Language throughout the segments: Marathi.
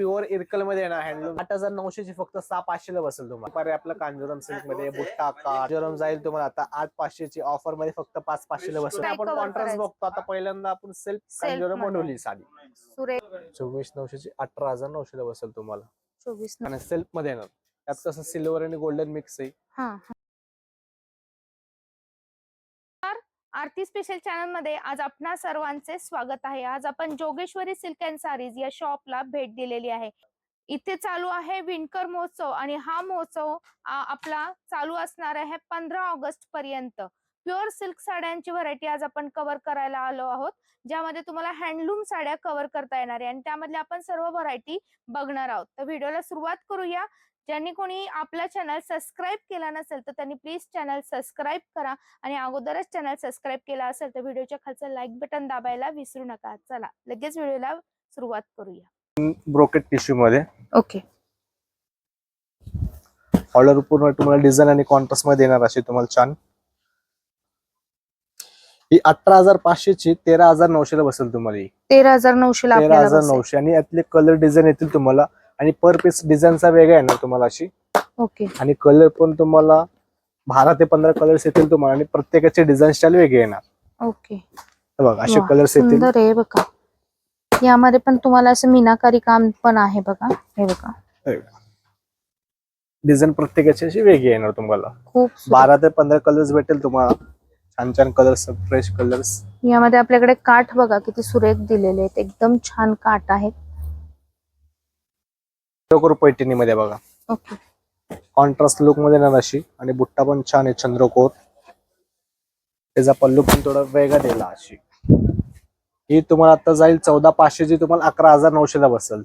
प्युअर इरकलमध्ये ना हँडलूम आठ हजार नऊशेची फक्त सहा पाचशेला बसेल तुम्हाला. आपलं कांजुरम सिल्कमध्ये बुट्टा कांजुरम जाईल तुम्हाला आता आठ पाचशेची ऑफरमध्ये फक्त पाच पाचशेला बसेल. आपण कॉन्ट्रास्ट? बघतो. आता पहिल्यांदा आपण सेल्फ कांजुरम. बनवली साडी. चोवीस नऊशेची अठरा हजार नऊशेला बसेल तुम्हाला. चोवीस आणि सेल्फमध्ये येणार त्यात कसं सिल्वर आणि गोल्डन मिक्स आहे. आरती स्पेशल चॅनलमध्ये आज आपणा सर्वांचे स्वागत आहे. आज आपण जोगेश्वरी सिल्क अँड सारीज या शॉपला भेट दिलेली आहे. इथे चालू आहे विणकर महोत्सव आणि हा महोत्सव आपला चालू असणार आहे पंधरा ऑगस्ट पर्यंत. प्युअर सिल्क साड्यांची व्हरायटी आज आपण कव्हर करायला आलो आहोत. ज्यामध्ये तुम्हाला हँडलूम साड्या कव्हर करता येणार आहे आणि त्यामधल्या आपण सर्व व्हरायटी बघणार आहोत. तर व्हिडिओला सुरुवात करूया. ज्यांनी कोणी आपला चॅनल सबस्क्राईब केला नसेल तर त्यांनी प्लीज चॅनल सबस्क्राईब करा आणि अगोदरच चॅनल सबस्क्राईब केला असेल तर व्हिडिओच्या खालचं लाईक बटन दाबायला विसरू नका. चला लगेच व्हिडिओला सुरुवात करूया. ब्रोकेट टिश्यू मध्ये. ओके. ऑर्डर पूर्ण तुम्हाला डिझाईन आणि कॉन्ट्रास्टमध्ये येणार अशी तुम्हाला छान. ही अठरा हजार पाचशेची तेरा हजार नऊशेला बसेल तुम्हाला तेरा हजार नऊशे ला तेरा हजार. नऊशे आणि यातले कलर डिझाईन येतील तुम्हाला. आणि पर पीस डिझाईनचा वेगळा येणार तुम्हाला अशी. ओके. आणि कलर पण तुम्हाला बारा ते पंधरा कलर्स येतील तुम्हाला आणि प्रत्येकाचे डिझाईन स्टाईल वेगळे येणार. ओके. हे बघा असे कलर्स येतील. आहे बघा. यामध्ये पण तुम्हाला असं मीनाकारी काम पण आहे बघा. हे बघा. डिझाईन प्रत्येकाची अशी वेगळी येणार तुम्हाला. खूप. बारा ते पंधरा कलर्स भेटेल तुम्हाला. छान छान कलर्स फ्रेश कलर्स यामध्ये आपल्याकडे काठ बघा किती सुरेख दिलेले आहेत. एकदम छान काठ आहेत. चंद्रकोर पैठणी मध्ये बघा. ओके. कॉन्ट्रास्ट लुकमध्ये येणार अशी. आणि बुट्टा पण छान आहे चंद्रकोर. त्याचा पल्लू पण थोडा वेगळा दिला अशी. ही तुम्हाला आता जाईल चौदा पाचशेची तुम्हाला अकरा हजार नऊशेला बसेल.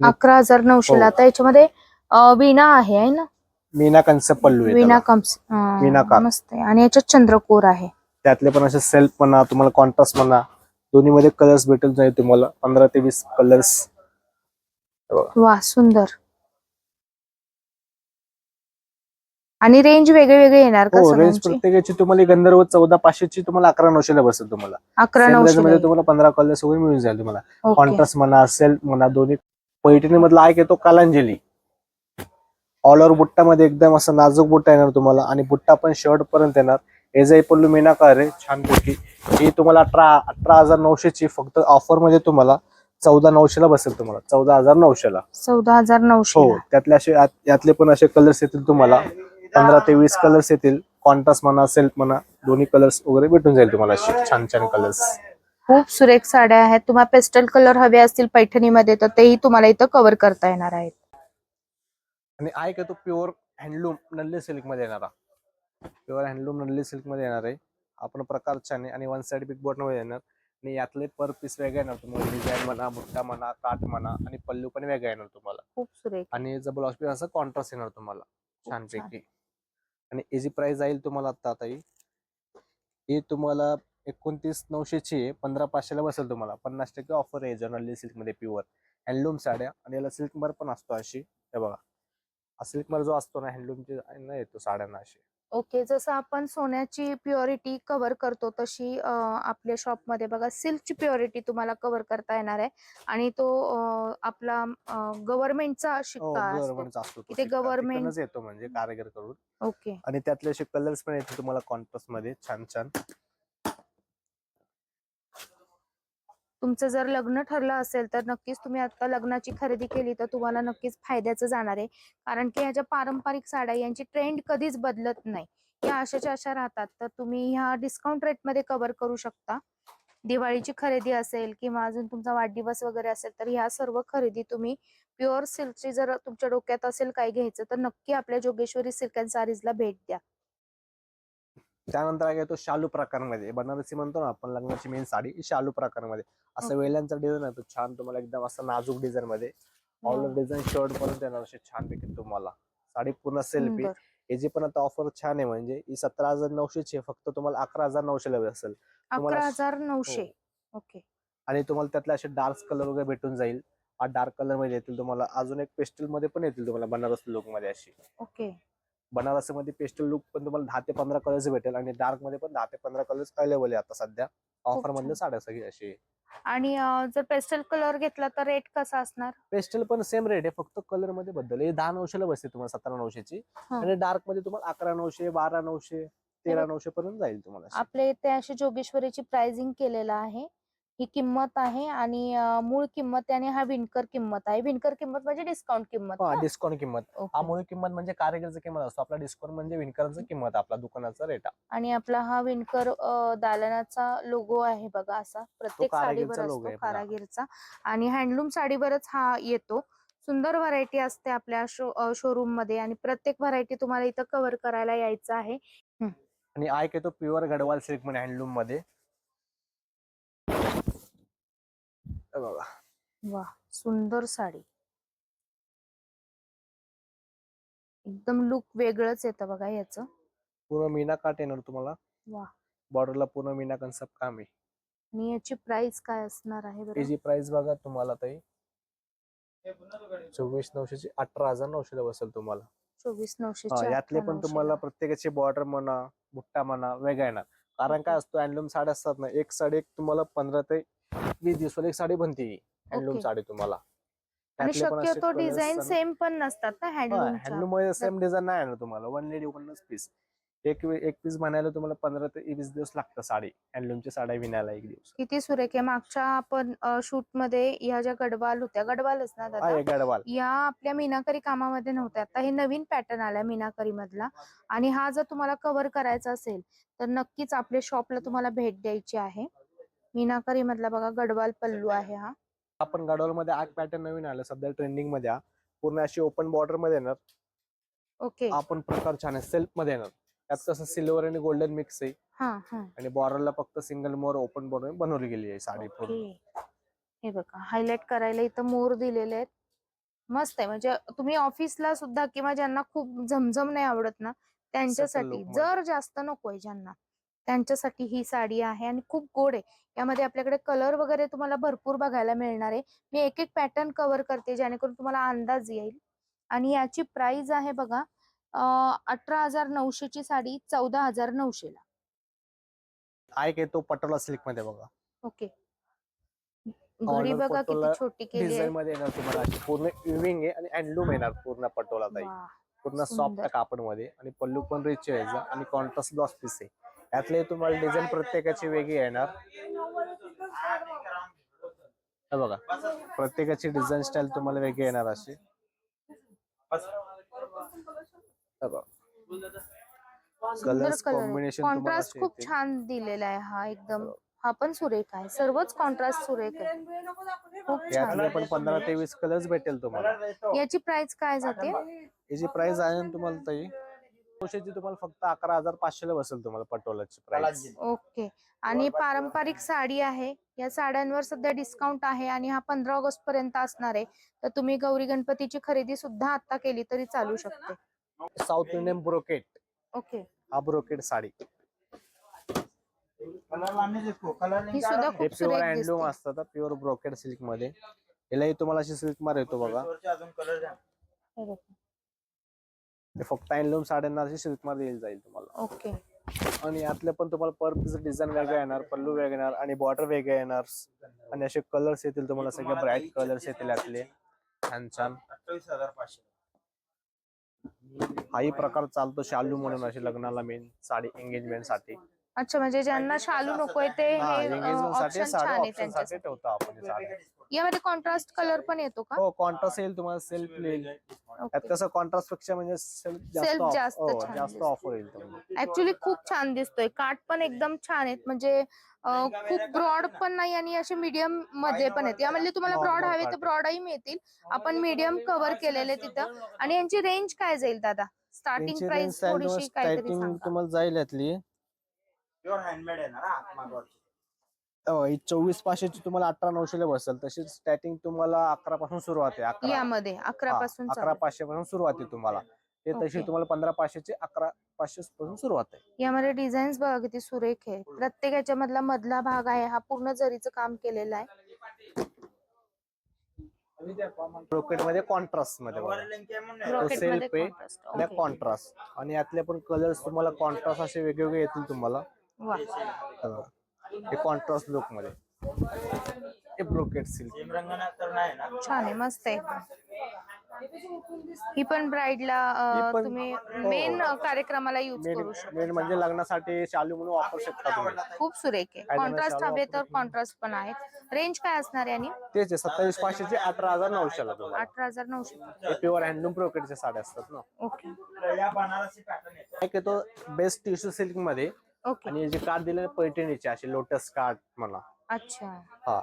अकरा हजार नऊशे ला हो. आता याच्यामध्ये विणा आहे ना? मीना कन्सेप्ट पल्लू आहे विणा अं, मीनाकार. मस्त आहे. आणि याच्यात चंद्रकोर आहे. त्यातले पण असे सेल्फ म्हणा तुम्हाला कॉन्ट्रास्ट म्हणा. दोन्ही मध्ये कलर्स भेटेल जाईल तुम्हाला. पंधरा ते वीस कलर्स वा सुंदर. आणि रेंज वेगळे वेगळे येणार का हो रेंज सगळ्यांची? प्रत्येकाची तुम्हाला ही गंधर्व चौदा पाचशेची तुम्हाला अकरा नऊशेला बसेल तुम्हाला. अकरा नऊशे मध्ये तुम्हाला पंधरा कलर्स वगैरे मिळून जाईल तुम्हाला. ओके. कॉन्ट्रास्ट म्हणा सेल्फ म्हणा दोन्ही. पैठणी मधला एक येतो कालांजली. ऑल ओव्हर बुट्टा मध्ये एकदम असं नाजूक बुट्टा येणार तुम्हाला आणि बुट्टा पण शर्ट पर्यंत येणार. एजाई पल्लू मीनाकार आहे छानपैकी ही तुम्हाला अठरा अठरा हजार नऊशेची फक्त ऑफरमध्ये तुम्हाला चौदा नऊशेला बसेल तुम्हाला. चौदा हजार नऊशेला. चौदा हजार नऊशे हो त्यातले असे यात- यातले पण असे कलर्स येतील तुम्हाला. पंधरा ते वीस कलर्स येतील. कॉन्ट्रास्ट म्हणा सेल्फ म्हणा दोन्ही कलर्स वगैरे भेटून जाईल तुम्हाला असे छान छान कलर्स खूप सुरेख साड्या आहेत. तुम्हाला पेस्टल कलर हवे असतील पैठणीमध्ये तर तेही तुम्हाला इथं कव्हर करता येणार आहेत. आणि आहे का तो प्युअर हँडलूम नल्ली सिल्कमध्ये येणारा. प्युअर हँडलूम नल्ली सिल्कमध्ये येणार आहे. आपण प्रकार छान आहे. आणि वन साइड बिग बॉटनमध्ये येणार. आणि यातले पर पीस वेगळे येणार तुम्हाला. डिझाईन म्हणा बुट्टा म्हणा काठ म्हणा आणि पल्लू पण वेगळा येणार तुम्हाला. खूप सुरेख आणि ब्लाउज पीस असं कॉन्ट्रास्ट येणार तुम्हाला. छान. छानपैकी. आणि याची प्राइस जाईल तुम्हाला आता आता ही. तुम्हाला एकोणतीस नऊशेची आहे. पंधरा पाचशेला बसेल तुम्हाला. पन्नास टक्के ऑफर आहे जनरली सिल्कमध्ये प्युअर हँडलूम साड्या आणि याला सिल्क मार पण असतो अशी. हे बघा. हा सिल्क मार जो असतो ना हँडलूमची ना येतो साड्यांना अशी. ओके जसं आपण सोन्याची प्युरिटी कव्हर करतो तशी अं, आपल्या शॉपमध्ये बघा सिल्कची प्युरिटी तुम्हाला कव्हर करता येणार आहे. आणि तो अं, आपला गव्हर्नमेंटचा हो शिक्का असतो? गव्हर्नमेंटचा असतो तो इथे शिक्का. government- तिकडनंच येतो म्हणजे कारागीर करून. ओके. आणि त्यातले असे कलर्स पण येतील तुम्हाला कॉन्ट्रास्टमध्ये छान छान. तुमचं जर लग्न ठरलं असेल तर नक्कीच तुम्ही आता लग्नाची खरेदी केली तर तुम्हाला नक्कीच फायद्याचं जाणार आहे. कारण की ह्या पारंपरिक साड्या यांची ट्रेंड कधीच बदलत नाही. या अशाच्या अशा राहतात. तर तुम्ही ह्या डिस्काउंट रेटमध्ये कव्हर करू शकता. दिवाळीची खरेदी असेल किंवा अजून तुमचा वाढदिवस वगैरे असेल तर ह्या सर्व खरेदी तुम्ही प्युअर सिल्कची जर तुमच्या डोक्यात असेल काय घ्यायचं तर नक्की आपल्या जोगेश्वरी सिल्क अँड सारीजला भेट द्या. त्यानंतर आहे तो शालू प्रकारमध्ये. बनारसी म्हणतो ना आपण लग्नाची मेन साडी शालू प्रकारमध्ये. असं. वेल्यांचा डिझाईन आहे तो छान तुम्हाला एकदम असं नाजूक डिझाईन मध्ये. ऑल. डिझाईन शर्ट पर्यंत येणार असे छान पैकी तुम्हाला. साडी पूर्ण सेल्फी. याची पण आता ऑफर छान आहे म्हणजे ही सतरा हजार नऊशेची फक्त तुम्हाला अकरा हजार नऊशेला असेल. तुम्हाला अकरा हजार नऊशे. हो. ओके. आणि तुम्हाला त्यातले असे डार्क कलर वगैरे भेटून जाईल. हा डार्क कलरमध्ये येतील तुम्हाला. अजून एक पेस्टलमध्ये पण येतील तुम्हाला बनारस लुकमध्ये अशी. ओके. बनारसी मध्ये पेस्टल लुक पण तुम्हाला दहा ते पंधरा कलर्स भेटेल आणि डार्कमध्ये पण दहा ते पंधरा कलर्स अवेलेबल आहे आता सध्या ऑफर छान. मधल्या साड्या सगळी अशी. आणि जर पेस्टल कलर घेतला तर रेट कसा असणार पेस्टल पण सेम रेट आहे फक्त कलरमध्ये बदल हे दहा नऊशेला बसते तुम्हाला सतरा नऊशेची. आणि डार्कमध्ये तुम्हाला अकरा नऊशे बारा नऊशे तेरा नऊशे पर्यंत जाईल तुम्हाला. आपल्या इथे अशी जोगेश्वरीची प्राइसिंग केलेलं आहे ही किंमत आहे आणि अं, मूळ किंमत आहे आणि हा विणकर किंमत आहे. विणकर किंमत म्हणजे डिस्काउंट किंमत हा ना? डिस्काउंट किंमत. ओके. हा मूळ किंमत म्हणजे कारागिरची किंमत असतो. आपला डिस्काउंट म्हणजे विणकरांची किंमत आपला दुकानाचा रेट. आणि आपला हा विणकर अं, दालनाचा लोगो आहे बघा असा. प्रत्येक कारागीरचा साडीवर logo असतो आहे बघा. कारागीरचा. आणि हँडलूम साडीवरच हा येतो. सुंदर व्हरायटी असते आपल्या शो शोरूममध्ये आणि प्रत्येक व्हरायटी तुम्हाला इथं कव्हर करायला यायचं आहे. आणि आयक येतो प्युअर गडवाल सिल्कमध्ये हँडलूममध्ये हे बघा. वा सुंदर साडी. एकदम लुक वेगळंच येतं बघा याचं. पूर्ण मीना काट येणार तुम्हाला. वा बॉर्डरला पूर्ण मीना कन्सेप्ट काम आहे. आणि याची प्राइस काय असणार आहे बरं? त्याची प्राइस बघा तुम्हाला ताई. चोवीस नऊशेची अठरा हजार नऊशेला बसेल तुम्हाला. चोवीस हा, नऊशे यातले पण तुम्हाला प्रत्येकाची बॉर्डर म्हणा बुट्टा म्हणा वेगळा येणार. कारण काय असतो हँडलूम साडी असतात ना एक साडी एक तुम्हाला पंधरा ते वीस दिवसाला एक साडी बनते हँडलूम. साडी तुम्हाला. आणि शक्यतो डिझाईन सेम पण नसतात ना हा, हँडलूमच्या हँडलूममध्ये सेम डिझाईन नाही येणार तुम्हाला वन लेडी वनच पीस एक एक पीस बनायला तुम्हाला पंधरा ते वीस दिवस लागतं साडी. हँडलूमची साड्या विणायला एक दिवस. किती सुरेख आहे. मागच्या आपण शूटमध्ये ह्या ज्या गडवाल होत्या गडवालच ना हा दादा गडवाल. या आपल्या मीनाकरी कामामध्ये नव्हत्या. आता हे नवीन पॅटर्न आलाय मीनाकरी मधला आणि हा जर तुम्हाला कव्हर करायचा असेल तर नक्कीच आपल्या शॉपला तुम्हाला भेट द्यायची आहे. मीनाकरी मधला बघा गडवाल पल्लू आहे हा. आपण गडवाल मध्ये आग पॅटर्न नवीन आलं. सध्या ट्रेंडिंगमध्ये हा. पूर्ण अशी ओपन बॉर्डरमध्ये येणार. ओके हा पण प्रकार छान आहे. सेल्फमध्ये येणार. त्यात कसं सिल्वर आणि गोल्डन मिक्स आहे. हा हा. आणि बॉर्डरला फक्त सिंगल मोर ओपन बॉर्डर बनवली गेली आहे साडी पूर्ण. ओके हे बघा हायलाइट करायला इथं मोर दिलेले आहेत. मस्त आहे म्हणजे तुम्ही ऑफिसला सुद्धा किंवा ज्यांना खूप झमझम नाही आवडत ना त्यांच्यासाठी. जर जास्त नकोय ज्यांना त्यांच्यासाठी ही साडी आहे आणि खूप गोड आहे. यामध्ये आपल्याकडे कलर वगैरे तुम्हाला भरपूर बघायला मिळणार आहे. मी एक एक पॅटर्न कव्हर करते जेणेकरून तुम्हाला अंदाज येईल. आणि याची प्राइस आहे बघा अठरा हजार नऊशेची साडी चौदा हजार नऊशेला आयक येतो पटोला सिल्कमध्ये बघा. ओके. घडी Collar बघा किती छोटी केली आहे. डिझाईन मध्ये येणार तुम्हाला अशी पूर्ण विविंग आहे आणि हँडलूम येणार पूर्ण पटोला ताई. पूर्ण सुंदर. सॉफ्ट कापडमध्ये आणि पल्लू पण रिच आहे याचा आणि कॉन्ट्रास्ट ब्लाउज पीस आहे. यातले तुम्हाला डिझाईन प्रत्येकाची वेगळी येणार. हे बघा प्रत्येकाची डिझाईन स्टाईल तुम्हाला वेगळी येणार अशी हे बघा. कलर तुम्हाला कॉन्ट्रास्ट खूप. छान दिलेला आहे हा एकदम. हा. पण सुरेख आहे. सर्वच कॉन्ट्रास्ट सुरेख आहे. खूप छान. पण पंधरा ते वीस कलर्स भेटेल तुम्हाला. याची प्राइस काय जाते? याची प्राइस आहे ना तुम्हाला ताई? तुम्हाला फक्त अकरा हजार पाचशेला बसेल तुम्हाला पटोलाची प्राइस ओके. आणि पारंपरिक साडी आहे. या साड्यांवर सध्या डिस्काउंट आहे आणि हा पंधरा ऑगस्ट पर्यंत असणार आहे. तर तुम्ही गौरी गणपतीची खरेदी सुद्धा आता केली तरी चालू शकते. South Indian brocade okay. हा ब्रोकेट साडी ही सुद्धा हे खूप प्युअर सुरेख हँडलूम दिसते. असतात प्युअर ब्रोकेट सिल्कमध्ये. यालाही तुम्हाला अशी सिल्क मार येतो बघा. हे बघा. हे फक्त हँडलूम साड्यांना अशी सिल्क मार येईल जाईल तुम्हाला. ओके आणि यातले पण तुम्हाला पर पीस डिझाईन वेगळं येणार पल्लू वेगळं येणार आणि बॉर्डर वेगळे येणार. आणि असे कलर्स येतील तुम्हाला सगळे ब्राईट कलर्स येतील यातले. छान छान. हाही प्रकार चालतो शालू म्हणून अशी लग्नाला मेन साडी एंगेजमेंटसाठी. अच्छा म्हणजे ज्यांना शालू नकोय ते हा एंगेजमेंटसाठी साडी आहे ऑप्शनसाठी त्यांच्यासाठी. ठेवतो आपण ही साडी यामध्ये कॉन्ट्रास्ट कलर पण येतो का? हो कॉन्ट्रास्ट येईल तुम्हाला सेल्फ येईल त्यात कसं कॉन्ट्रास्टपेक्षा म्हणजे सेल्फ जास्त हो, छान जास्त दिसतं. ऑफर येईल तुम्हाला. ऍक्च्युली खूप छान दिसतोय. काठ पण एकदम छान आहेत. म्हणजे अं, खूप ब्रॉड पण नाही आणि असे मीडियममध्ये पण आहेत. यामध्ये तुम्हाला ब्रॉड हवे तर. ब्रॉडही मिळतील. आपण मीडियम कव्हर केलेले तिथं. आणि यांची रेंज काय जाईल दादा? स्टार्टिंग प्राइस थोडीशी काहीतरी सांगा. तुम्हाला जाईल यातली. प्युअर हँडमेड आहे ना चोवीस पाचशेची तुम्हाला अठरा नऊशेला बसेल. तशी स्टार्टिंग तुम्हाला अकरा पासून सुरुवात आहे अकरा. यामध्ये अकरा पासून अकरा. पाचशे पासून सुरुवात आहे तुम्हाला. ते तशी. तुम्हाला पंधरा पाचशेची अकरा पाचशे पासून सुरुवात आहे यामध्ये डिझाईन्स बघा किती सुरेख आहे. प्रत्येक याच्या मधला मधला भाग आहे हा पूर्ण जरीचं काम केलेलं आहे. ब्रोकेटमध्ये कॉन्ट्रास्टमध्ये. कॉन्ट्रास्ट आणि यातले पण कलर्स तुम्हाला कॉन्ट्रास्ट असे वेगवेगळे येतील तुम्हाला. हे. हे कॉन्ट्रास्ट लुकमध्ये. हे ब्रोकेट सिल्क छान आहे मस्त आहे. ही पण ब्राईडला ही पण- तुम्ही हो. मेन कार्यक्रमाला युज मेन करू शकता. मेन म्हणजे लग्नासाठी शालू म्हणून वापरू शकता तुम्ही. खूप सुरेख आहे. कॉन्ट्रास्ट हवे तर कॉन्ट्रास्ट पण आहे. रेंज काय असणार आहे आणि? तेच आहे सत्तावीस पाचशेचे अठरा हजार नऊशेला तुम्हाला. अठरा हजार नऊशे. हे प्युअर हँडलूम ब्रोकेटच्या साड्या असतात ना. ओके. तर या बनारसी पॅटर्न येतो एक येतो बेस्ट टिश्यू सिल्कमध्ये. ओके. आणि जे कार्ड दिले पैठणीचे असे लोटस कार्ड म्हणा. अच्छा. हा.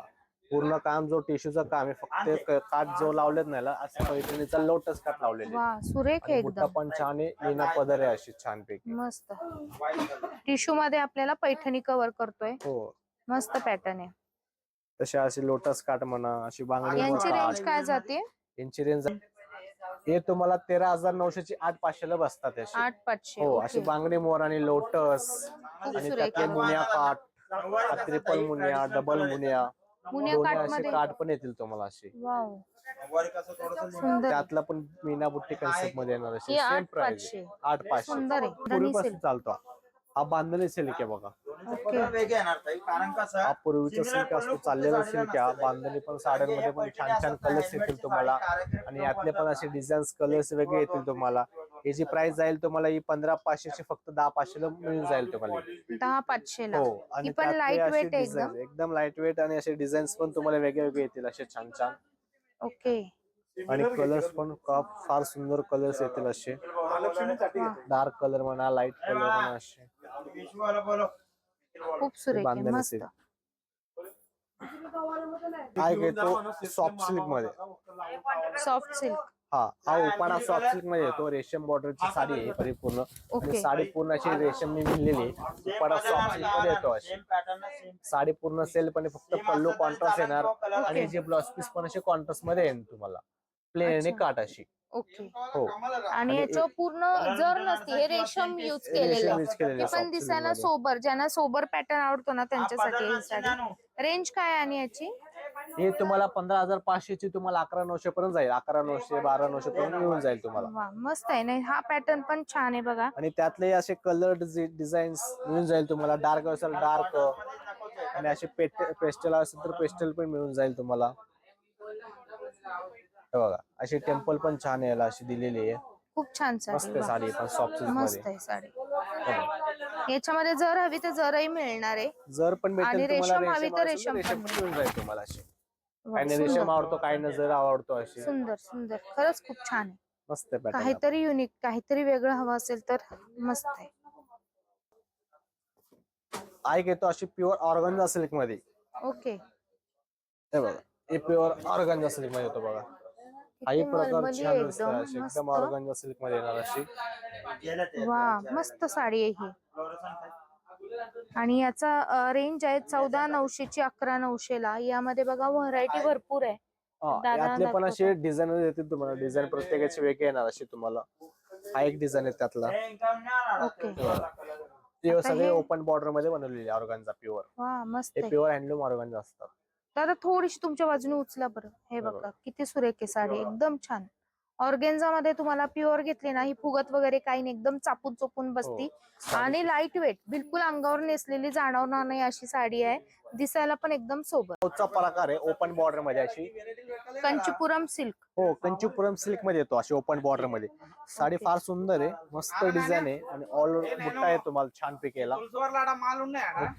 पूर्ण काम जो टिश्यूचं काम आहे फक्त ते काठ जो लावलेत नाही ना, असं पैठणीचा लोटस काठ लावलेले. वा सुरेख आहे बुट्टा एकदम. पण छान आहे लीना पदर आहे अशी छान पैकी मस्त. टिश्यू मध्ये आपल्याला पैठणी कव्हर करतोय. हो. मस्त पॅटर्न आहे. तसे अशी लोटस काठ म्हणा अशी बांगडी यांची काठ. रेंज काय जाते? यांची रेंज हे तुम्हाला तेरा हजार नऊशेची आठ पाचशेला बसतात अशी आठ पाचशे हो. अशी बांगडी मोर आणि लोटस आणि त्यातले. मुनिया काठ ट्रिपल मुनिया डबल मुनिया. मुनिया दोन्ही काठ असे काठ पण येतील तुम्हाला असे. वाव. वर कसं थोडस सुंदर. त्यातला पण मीना बुट्टी कन्सेप्टमध्ये येणार अशी हे सेम आठ प्राइस पाचशे. आठ पाचशे. पूर्वीपासून. चालतो. हा. बांधणी सिल्क आहे बघा. कारण कसं हा पूर्वीचा सिल्क असतो चाललेला सिल्क. बांधणी पण साड्यांमध्ये पण छान छान कलर्स येतील तुम्हाला. आणि यातले पण असे डिझाईन्स कलर्स वेगळे येतील तुम्हाला. याची प्राइस जाईल तुम्हाला ही पंधरा पाचशेची फक्त दहा पाचशेला मिळून जाईल तुम्हाला. दहा पाचशे ला हो आणि पण त्यातले लाइट असे वेट आहे एकदम. लाइट वेट आणि असे डिझाईन्स पण तुम्हाला वेगळे वेगळे येतील असे छान छान ओके. आणि कलर्स पण फार सुंदर कलर्स येतील असे. डार्क कलर म्हणा लाइट कलर म्हणा असे. हा एक येतो सॉफ्ट सिल्कमध्ये. सॉफ्ट सिल्क हा हा उपाणा सॉफ्ट सिल्कमध्ये येतो रेशम बॉर्डरची साडी आहे परिपूर्ण. आणि. साडी पूर्ण अशी रेशमनी मिळलेली आहे. उपाणा सॉफ्ट सिल्कमध्ये येतो अशी. सेम पॅटर्न सेम साडी पूर्ण सेल पण फक्त पल्लू कॉन्ट्रास्ट येणार. आणि जे ब्लाउज पीस पण असे कॉन्ट्रास्टमध्ये येईल तुम्हाला. प्लेन आणि. काट अशी ओके. हो. आणि याचं पूर्ण जर नसते हे रेशम युज केलेलं. रेशम आहे use केलेलं आहे पण soft दिसायला silk मध्ये. सोबर ज्यांना सोबर पॅटर्न आवडतो ना त्यांच्यासाठी ही साडी रेंज काय आहे आणि याची? हे तुम्हाला पंधरा हजार पाचशेची तुम्हाला अकरा नऊशे पर्यंत जाईल. अकरा नऊशे बारा नऊशे पर्यंत मिळून जाईल तुम्हाला. वा मस्त आहे ना. हा पॅटर्न पण छान आहे बघा. आणि त्यातले असे कलर डिझाईन्स मिळून जाईल तुम्हाला. डार्क असेल डार्क आणि असे पेस्टल असेल तर पेस्टल पण मिळून जाईल तुम्हाला. हे बघा अशी टेम्पल पण छान यायला अशी दिलेली आहे. खूप छान मस्त साडी. साडी पण सॉफ्ट सिल्क मस्त मध्ये आहे साडी. याच्यामध्ये जर हवी तर जरही मिळणार आहे. जर पण आणि भेटेल तुम्हाला रेशम हवी तर रेशम पण. मिळून जाईल तुम्हाला अशी. वा, काही सुंदर. रेशम आवडतो काही नाही जर आवडतो अशी. सुंदर सुंदर. खरंच खूप छान आहे. मस्त पॅटर्न. काहीतरी युनिक काहीतरी वेगळं हवं असेल तर मस्त आहे. ऐक येतो अशी प्युअर ऑर्गन्झा सिल्कमध्ये. ओके हे बघा हे प्युअर ऑर्गन्झा सिल्कमध्ये येतो बघा. प्रकार छान आहे दिसतात एकदम अशी ऑर्गन्झा सिल्कमध्ये येणार अशी. वा मस्त साडी आहे ही. आणि याचा रेंज आहे चौदा नऊशे ची अकरा नऊशे ला यामध्ये बघा व्हरायटी भरपूर आहे. हा, दादा यातले पण दाखवतो. असे डिझाईन येतील तुम्हाला. डिझाईन प्रत्येकाचे वेगळे येणार असे तुम्हाला. हा एक डिझाईन आहे त्यातला. हे. ओके. ते सगळे हे- ओपन बॉर्डरमध्ये बनवलेले ऑर्गनचा प्युअर वा मस्त हे आहे. प्युअर हँडलूम ऑर्गनचा असतात. दादा थोडीशी तुमच्या बाजूने उचला बरं. हे. बघा किती सुरेख आहे साडी एकदम छान. ऑर्गेन्झा मध्ये तुम्हाला प्युअर घेतली ना ही फुगत वगैरे काही नाही एकदम चापून चोपून बसती. हो. आणि लाइट वेट बिलकुल अंगावर नेसलेली जाणवणार नाही अशी साडी आहे. दिसायला पण एकदम सोबत. प्रकार आहे ओपन बॉर्डरमध्ये अशी. कंचीपुरम सिल्क. हो कंचीपुरम सिल्कमध्ये येतो अशी ओपन बॉर्डरमध्ये. साडी फार सुंदर आहे मस्त डिझाईन आहे आणि ऑल बुट्टा आहे तुम्हाला छान पिकेला.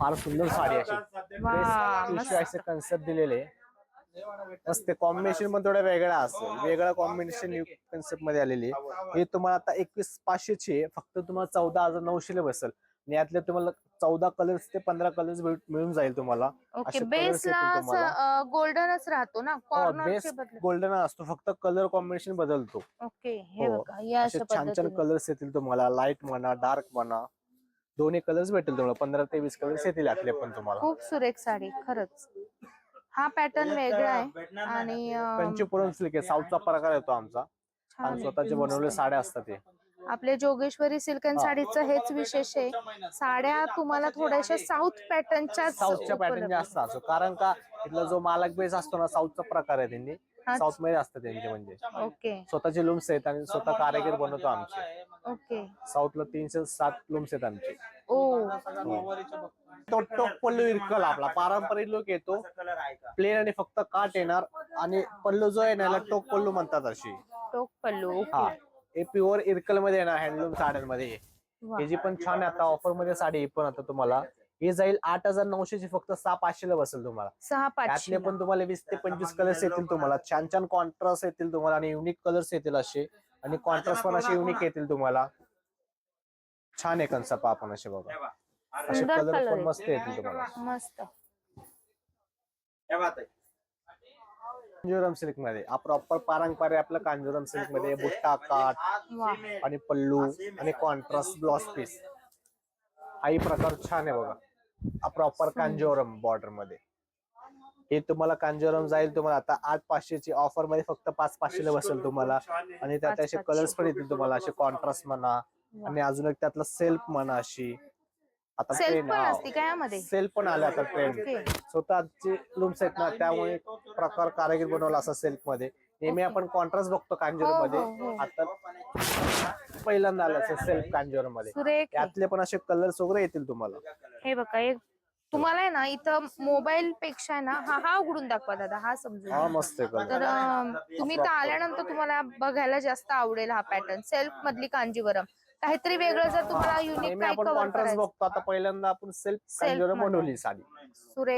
फार सुंदर साडी आहे अशी कन्सेप्ट दिलेले आहे. मस्त कॉम्बिनेशन पण थोडा वेगळा असेल. वेगळा कॉम्बिनेशन कन्सेप्टमध्ये आलेली आहे. हे तुम्हाला आता एकवीस पाचशेची आहे. फक्त तुम्हाला चौदा हजार नऊशेला बसेल. आणि यातले तुम्हाला चौदा कलर्स ते पंधरा कलर्स मिळून जाईल तुम्हाला. ओके बेसला. गोल्डनच राहतो ना? कॉर्नरचे बेस बदल. गोल्डन असतो. फक्त कलर कॉम्बिनेशन बदलतो. ओके हे हो. बघा या असे अशा छान छान कलर्स येतील तुम्हाला. लाइट म्हणा डार्क म्हणा. दोन्ही कलर्स भेटेल तुम्हाला. पंधरा ते वीस कलर्स येतील यातले पण तुम्हाला. खूप सुरेख साडी खरंच. हा पॅटर्न वेगळा आहे. आणि कंचीपुरम सिल्क आहे. साऊथचा प्रकार येतो आमचा. आणि. स्वतःचे बनवलेले साड्या असतात ते. आपल्या जोगेश्वरी सिल्क अँड साडीचं हेच विशेष आहे. साड्या तुम्हाला थोड्याशा साऊथ पॅटर्नच्या साऊथच्या पॅटर्न जास्त असतो कारण का इथला जो मालक बेस असतो ना साऊथचा प्रकार आहे त्यांनी. साऊथमध्ये असतात त्यांचे म्हणजे. ओके. स्वतःचे लूम्स आहेत आणि स्वतः कारागीर बनवतो आमचे. ओके. साऊथला तीनशे सात लूम्स आहेत आमचे. ओ. तो टोक पल्लू इरकल आपला. पारंपरिक लुक येतो. प्लेन आणि फक्त काट येणार आणि पल्लू जो आहे ना याला टोक पल्लू म्हणतात अशी. टोक पल्लू हा ओके. हे. प्युअर इरकलमध्ये येणार हँडलूम साड्यांमध्ये. वा. हे जी पण छान आहे आता ऑफरमध्ये साडी ही पण आता तुम्हाला. हे जाईल आठ हजार नऊशेची फक्त सहा पाचशेला बसेल तुम्हाला. सहा पाचशे त्यातले पण तुम्हाला वीस ते पंचवीस कलर्स येतील तुम्हाला. छान छान कॉन्ट्रास्ट येतील तुम्हाला आणि युनिक कलर्स येतील असे. आणि कॉन्ट्रास्ट पण असे युनिक येतील तुम्हाला. छान आहे कन्सेप्ट आपण असे बघा. असे कलर पण. मस्त येतील तुम्हाला. मस्त. कांजुरम सिल्कमध्ये हा प्रॉपर पारंपरिक आपलं कांजुरम सिल्कमध्ये बुट्टा काट. आणि पल्लू आणि कॉन्ट्रास्ट ब्लाउज पीस हाही प्रकार छान आहे बघा. प्रॉपर कांजोरम बॉर्डरमध्ये. हे तुम्हाला कांजोरम जाईल तुम्हाला आता आठ पाचशेची ऑफरमध्ये फक्त पाच पाचशेला बसेल तुम्हाला. आणि त्यात असे. कलर्स पण येतील तुम्हाला असे कॉन्ट्रास्ट म्हणा आणि अजून एक त्यातलं सेल्फ म्हणा अशी. आता सेल्फ ट्रेन पण असते का यामध्ये? सेल्फ पण आले आता ओके. स्वतःचे लूम्स आहेत ना त्यामुळे प्रकार कारागीर बनवला असा सेल्फमध्ये. नेहमी आपण कॉन्ट्रास्ट बघतो कांजोर हो, मध्ये. हो, हो. आता पहिल्यांदा आलं असं सेल्फ कांजोरमध्ये सुरेख आहे. त्यातले पण असे कलर्स वगैरे येतील तुम्हाला. हे बघा एक तुम्हाला आहे ना इथं मोबाईल पेक्षा आहे ना हा हा उघडून दाखवा दादा हा समजून हा घ्या. मस्त आहे तर अं, तुम्ही इथं आल्यानंतर तुम्हाला बघायला जास्त आवडेल हा पॅटर्न सेल्फ मधली कांजीवरम. काहीतरी वेगळं जर तुम्हाला युनिक नेहमी काही आपण कव्हर कॉन्ट्रास्ट करायचं. बघतो. आता पहिल्यांदा आपण सेल्फमध्ये. बनवली साडी सुरेख.